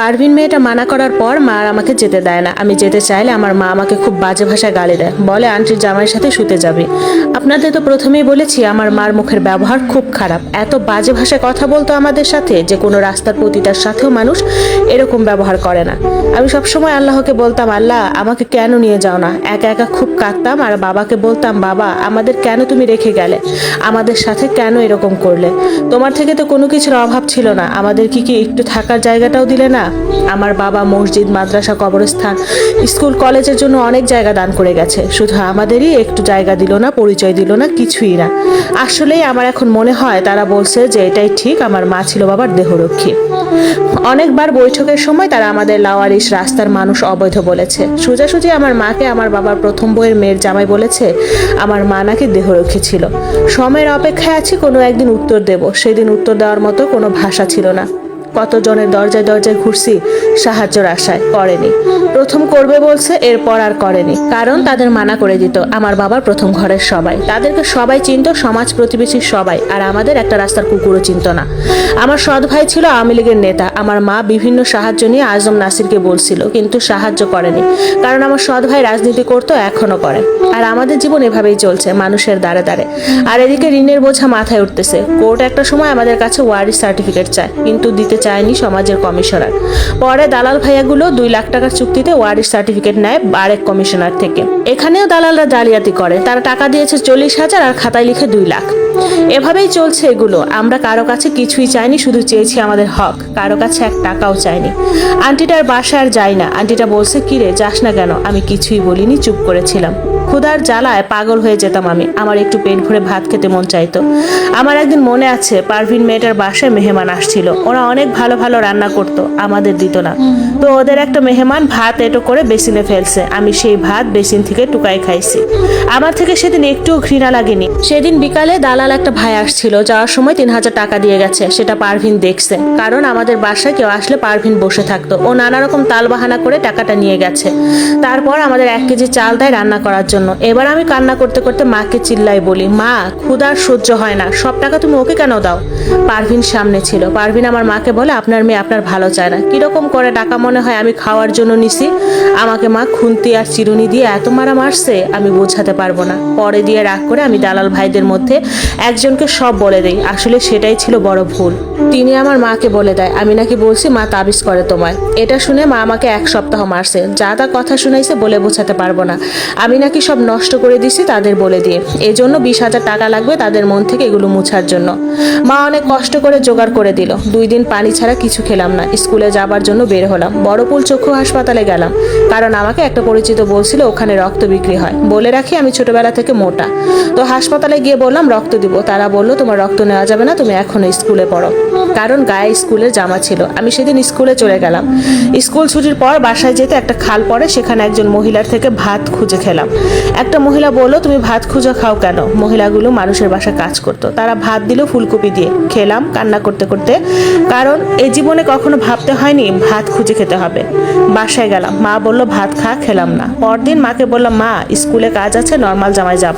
পারভিন মেয়েটা মানা করার পর মা আর আমাকে যেতে দেয় না। আমি যেতে চাইলে আমার মা আমাকে খুব বাজে ভাষায় গালি দেয়। বলে, আন্টির জামাইয়ের সাথে শুতে যাবে। আপনাদের তো প্রথমেই বলেছি, আমার মার মুখের ব্যবহার খুব খারাপ। এত বাজে ভাষায় কথা বলতো আমাদের সাথে যে কোনো রাস্তার পতিতার সাথেও মানুষ এরকম ব্যবহার করে না। আমি সবসময় আল্লাহকে বলতাম, আল্লাহ, আমাকে কেন নিয়ে যাও না? একা একা খুব কাঁদতাম আর বাবাকে বলতাম, বাবা, আমাদের কেন তুমি রেখে গেলে? আমাদের সাথে কেন এরকম করলে? তোমার থেকে তো কোনো কিছুর অভাব ছিল না। আমাদের কি কি একটু থাকার জায়গাটাও দিলে না? আমার বাবা মসজিদ, মাদ্রাসা, কবরস্থান, স্কুল, কলেজের জন্য অনেক জায়গা দান করে গেছে। শুধু আমাদেরই একটু জায়গা দিল না, পরিচয় দিল না, কিছুই না। আসলেই আমার এখন মনে হয় তারা বলছে যে এটাই ঠিক, আমার মা ছিল বাবার দেহরক্ষী। অনেকবার বৈঠকের সময় তারা আমাদের লাওয়ারিশ রাস্তার মানুষ অবৈধ বলেছে। সোজাসুজি আমার মাকে আমার বাবার প্রথম বইয়ের মেয়ের জামাই বলেছে, আমার মা নাকি দেহরক্ষী ছিল। সময়ের অপেক্ষায় আছি, কোনো একদিন উত্তর দেব। সেদিন উত্তর দেওয়ার মতো কোনো ভাষা ছিল না। কতজনের দরজায় দরজায় ঘুরছি, সাহায্যের আশায় করেনি। প্রথম করবে বলছে, এরপর আর করেনি। কারণ তাদের মানা করে দিত, আমার বাবার প্রথম ঘরের সবাই। তাদেরকে সবাই চিনত, সমাজ প্রতিবেশীর সবাই। আর আমাদের একটা রাস্তার কুকুরও চিনত না। আমার সৎ ভাই ছিল আওয়ামী লীগের নেতা। আমার মা বিভিন্ন সাহায্য নিয়ে আজম নাসিরকে বলছিল, কিন্তু সাহায্য করেনি। কারণ আমার সৎ ভাই রাজনীতি করতো এখনও করে। আর আমাদের জীবন এভাবেই চলছে, মানুষের দ্বারে দ্বারে। আর এদিকে ঋণের বোঝা মাথায় উঠতেছে, কোর্ট একটা সময় আমাদের কাছে ওয়ারিস সার্টিফিকেট চায়, কিন্তু দিতে চায়নি সমাজের কমিশনার। পরে দালাল ভাইয়াগুলো দুই লাখ টাকার চুক্তিতে ওয়ারিস সার্টিফিকেট নেয় আরেক কমিশনার থেকে। এখানেও দালালরা জালিয়াতি করে। তারা টাকা দিয়েছে চল্লিশ হাজার আর খাতায় লিখে দুই লাখ। এভাবেই চলছে এগুলো। আমরা কারও কাছে কিছুই চাইনি, শুধু চেয়েছি আমাদের হক। কারও কাছে এক টাকাও চাইনি। আন্টিটার বাসায় আর যাই না। আন্টিটা বলছে, কিরে, যাস না কেন? আমি কিছুই বলিনি, চুপ করেছিলাম। ক্ষুধার জ্বালায় পাগল হয়ে যেতাম আমি। আমার একটু পেট ভরে ভাত খেতে মন চাইতো। আমার একদিন মনে আছে, পারভিন মেয়েটার বাসায় মেহমান আসছিল। ওরা অনেক ভালো ভালো রান্না করতো, আমাদের দিত না। তো ওদের একটা মেহমান ভাত এটো করে বেসিনে ফেলছে। আমি সেই ভাত বেসিন থেকে টুকাই খাইছি। আমার থেকে সেদিন একটুও ঘৃণা লাগেনি। সেদিন বিকালে দালাল একটা ভাই আসছিল, যাওয়ার সময় তিন হাজার টাকা দিয়ে গেছে। সেটা পারভিন দেখছে। কারণ আমাদের বাসায় কেউ আসলে পারভিন বসে থাকতো। ও নানা রকম তাল বাহানা করে টাকাটা নিয়ে গেছে। তারপর আমাদের এক কেজি চাল দেয় রান্না করার জন্য। এবার আমি কান্না করতে করতে মাকে চিল্লাই বলি, মা, ক্ষুধার সহ্য হয় না, সব টাকা তুমি ওকে কেন দাও? পারভিন সামনে ছিল। পারভিন আমার মাকে বলে, আপনার মেয়ে আপনার ভালো চায় না। কীরকম করে টাকা মনে হয় আমি খাওয়ার জন্য নিছি? আমাকে মা খুন্তি আর চিরুনি দিয়ে এত মারা মারছে, আমি বোঝাতে পারব না। পরে দিয়ে রাগ করে আমি দালাল ভাইদের মধ্যে একজনকে সব বলে দেই। আসলে সেটাই ছিল বড় ভুল। তিনি আমার মাকে বলে দেয়, আমি নাকি বলছি মা তাবিজ করে তোমায়। এটা শুনে মা আমাকে এক সপ্তাহ মারছে। যা তা কথা শুনাইছে বলে বোঝাতে পারব না। আমি নাকি সব নষ্ট করে দিছি তাদের বলে দিয়ে। এই জন্য বিশ হাজার টাকা লাগবে তাদের মন থেকে এগুলো মুছার জন্য। মা অনেক কষ্ট করে জোগাড় করে দিল। দুই দিন পানি ছাড়া কিছু খেলাম না। স্কুলে যাবার জন্য বের হলাম। বড়পুল চক্ষু হাসপাতালে গেলাম। কারণ আমাকে একটা পরিচিত বলছিল ওখানে রক্ত বিক্রি হয়। বলে রাখি আমি ছোটবেলা থেকে মোটা। তো হাসপাতালে গিয়ে বললাম, রক্ত দিব। তারা বলল, তোমার রক্ত নেওয়া যাবে না, তুমি এখনও স্কুলে পড়ো। কারণ গায়ে স্কুলের জামা ছিল। আমি সেদিন স্কুলে চলে গেলাম। স্কুল ছুটির পর বাসায় যেতে একটা খাল পড়ে, সেখানে একজন মহিলার থেকে ভাত খুঁজে খেলাম। একটা মহিলা বলল, তুমি ভাত খুঁজে খাও কেন? মহিলাগুলো মানুষের বাসায় কাজ করতো। তারা ভাত দিল ফুলকপি দিয়ে। খেলাম কান্না করতে করতে। কারণ এই জীবনে কখনো ভাবতে হয়নি, ভাত খুঁজে খেতে হবে। বাসায় গেলাম। মা বলল, ভাত খা, খেলাম না। পরদিন মাকে বললাম, মা, স্কুলে কাজ আছে, নর্মাল জামায় যাব।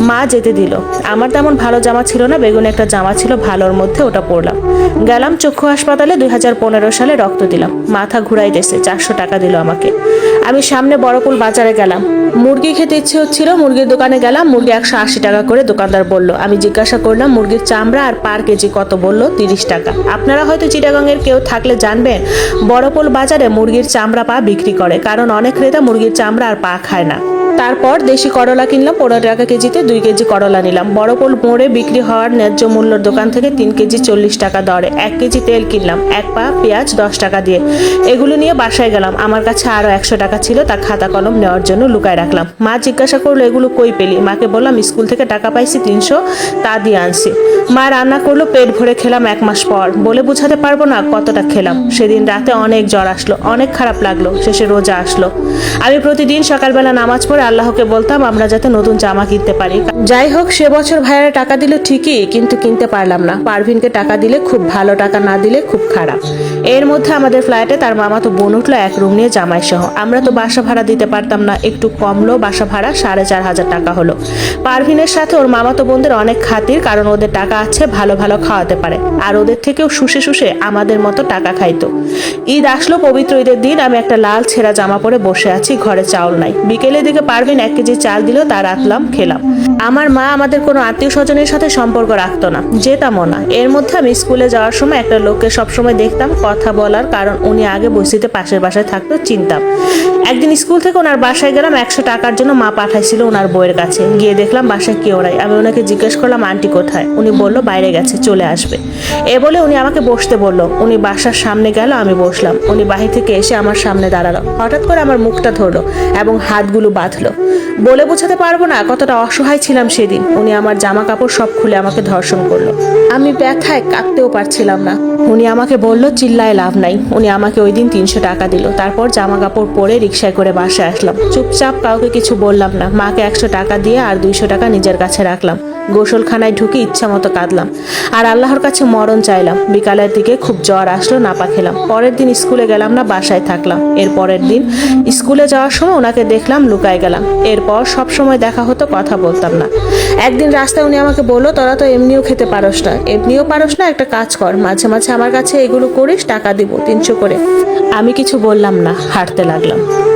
মা যেতে দিল। আমার তেমন ভালো জামা ছিল না, বেগুনে একটা জামা ছিল, ভালোর মধ্যে ওটা পরলাম। গেলাম, চক্ষু হাসপাতালে দুই হাজার পনেরো সালে রক্ত দিলাম। মাথা ঘুরাই দেশে চারশো টাকা দিল আমাকে। আমি সামনে বড়পুল বাজারে গেলাম। মুরগি খেতে ইচ্ছে হচ্ছিল, মুরগির দোকানে গেলাম, মুরগি একশো আশি টাকা করে দোকানদার বলল, আমি জিজ্ঞাসা করলাম, মুরগির চামড়া আর পার কেজি কত? বলল, তিরিশ টাকা। আপনারা হয়তো চিটাগাংয়ের কেউ থাকলে জানবেন, বড়পোল বাজারে মুরগির চামড়া পা বিক্রি করে, কারণ অনেক ক্রেতা মুরগির চামড়া আর পা খায় না। তারপর দেশি করলা কিনলাম, পনেরো টাকা কেজিতে দুই কেজি করলা নিলাম। বড়পোল মোড়ে বিক্রি হওয়ার ন্যায্য মূল্যর দোকান থেকে তিন কেজি চল্লিশ টাকা দরে। এক কেজি তেল কিনলাম, এক পা পেঁয়াজ দশ টাকা দিয়ে। এগুলো নিয়ে বাসায় গেলাম, আমার কাছে আরও একশো টাকা ছিল তা খাতা কলম নেওয়ার জন্য লুকায় রাখলাম। মা জিজ্ঞাসা করল, এগুলো কই পেলি? মাকে বললাম, স্কুল থেকে টাকা পাইছি তিনশো, তা দিয়ে আনছি। মা রান্না করল, পেট ভরে খেলাম এক মাস পর। বলে বোঝাতে পারব না কতটা খেলাম। সেদিন রাতে অনেক জ্বর আসলো, অনেক খারাপ লাগল, শেষে রোজা আসলো। আমি প্রতিদিন সকালবেলা নামাজ পড়ে আল্লাহকে বলতাম, আমরা যাতে নতুন জামা কিনতে পারি। যাই হোক, সে বছর ভাইয়ারা টাকা দিল ঠিকই, কিন্তু কিনতে পারলাম না। পারভিনকে টাকা দিলে খুব ভালো, টাকা না দিলে খুব খারাপ। এর মধ্যে আমাদের ফ্ল্যাটে তার মামা তো বোন উঠল, এক রুম নিয়ে জামাই সহ আমরা তো বাসা ভাড়া দিতে পারতাম না, একটু কমলো বাসা ভাড়া সাড়ে চার হাজার টাকা হলো। পারভিনের সাথে ওর মামাতো বোনদের অনেক খাতির, কারণ ওদের টাকা আছে, ভালো ভালো খাওয়াতে পারে। আর ওদের থেকেও শুষে শুষে আমাদের মতো টাকা খাইতো। ঈদ আসলো, পবিত্র ঈদের দিন, আমি একটা লাল ছেঁড়া জামা পরে বসে আছি, ঘরে চাউল নাই। বিকেলের দিকে পারভিন এক কেজি চাল দিল, তা রাখলাম খেলাম। আমার মা আমাদের কোনো আত্মীয় স্বজনের সাথে সম্পর্ক রাখতো না, যেতামও না। এর মধ্যে আমি স্কুলে যাওয়ার সময় একটা লোককে সবসময় দেখতাম, কথা বলার কারণ উনি আগে বসিতে পাশের বাসায় থাকতো, চিনতাম। একদিন স্কুল থেকে ওনার বাসায় গেলাম, একশো টাকার জন্য মা পাঠাইছিল ওনার বইয়ের কাছে। গিয়ে দেখলাম, বাসায় কেউ নাই। আমি ওনাকে জিজ্ঞেস করলাম, আন্টি কোথায়? উনি বলল, বাইরে গেছে, চলে আসবে। এ বলে উনি আমাকে বসতে বলল। উনি বাসার সামনে গেল, আমি বসলাম। উনি বাহির থেকে এসে আমার সামনে দাঁড়াল। হঠাৎ করে আমার মুখটা ধরলো এবং হাতগুলো বাঁধলো। বলে বোঝাতে পারব না কতটা অসহায় ছিলাম সেদিন। উনি আমার জামা কাপড় সব খুলে আমাকে ধর্ষণ করল। আমি ব্যথায় কাঁদতেও পারছিলাম না। উনি আমাকে বলল, চিল্লায় লাভ নাই। উনি আমাকে ওই দিন তিনশো টাকা দিল। তারপর জামা কাপড় পরে রিক্সায় করে বাসায় আসলাম। চুপচাপ কাউকে কিছু বললাম না। মাকে একশো টাকা দিয়ে আর দুইশো টাকা নিজের কাছে রাখলাম। গোসলখানায় ঢুকে ইচ্ছা মতো কাঁদলাম। আর আল্লাহর কাছে মরণ চাইলাম। বিকালের দিকে খুব জ্বর আসলো, নাপা খেলাম। পরের দিন স্কুলে গেলাম না, বাসায় থাকলাম। এর পরের দিন স্কুলে যাওয়ার সময় ওনাকে দেখলাম, লুকায় গেলাম। এরপর সব সময় দেখা হতো, কথা বলতাম না। একদিন রাস্তায় উনি আমাকে বলল, তোরা তো এমনিও খেতে পারস না। এমনিও পারস না, একটা কাজ কর। মাঝে মাঝে আমার কাছে এগুলো করিস, টাকা দিব, তিনশো করে। আমি কিছু বললাম না, হাঁটতে লাগলাম।